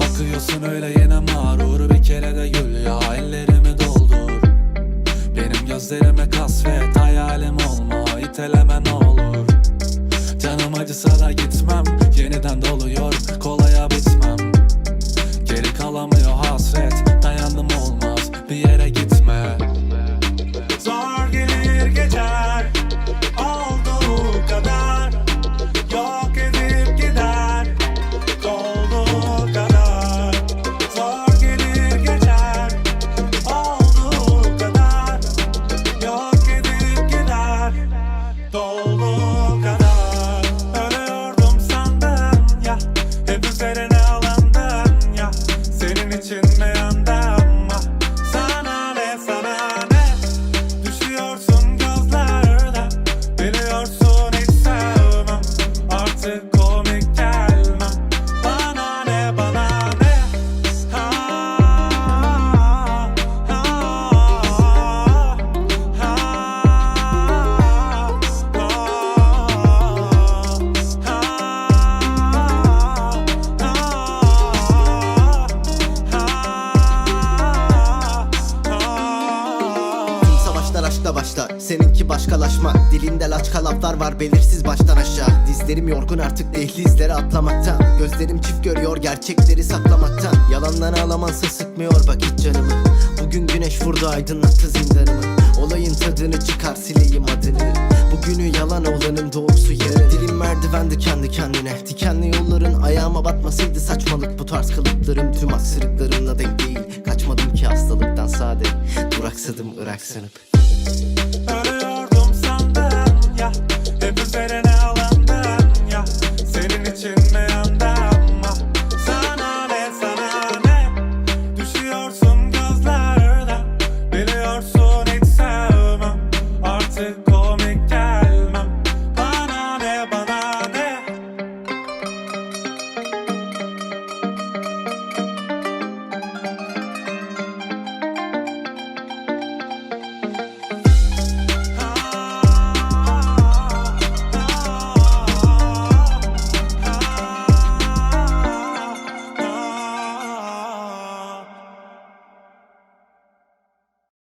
Bakıyorsun öyle yine mağrur bir kere de gül ya ellerin gözlerime kasvet Hayalim olma iteleme ne olur. Canım acısa da gitmem Yeniden doluyor kolaya Tüm savaşlar aşkla başlar Seninki başkalaşma. Dilinde laçka laflar var belirsiz baştan aşağı. Dizlerim yorgun artık dehlizleri atlamaktan. Gözlerim çift görüyor gerçekleri saklamaktan. Yalandan ağlamansa sıkmıyor bak hiç canımı. Bugün güneş vurdu aydınlattı zindanımı. Olayın tadını çıkar sileyim adını. Bugünü yalan olanın doğrusu yarın. Dilim merdivendi kendi kendine. Dikenli yolların ayağıma batmasıydı saçmalık. Bu tarz kalıplarım tüm aksırıklarımla denk değil. Kaçmadım ki hastalıktan sade. Duraksadım Irak sanıp Ölüyordum sandın ya. Hep üzerine alındın ya. Senin için mi yandım Sana ne sana ne? Düşüyorsun gözlerden. Biliyorsun hiç sevmem. Artık komik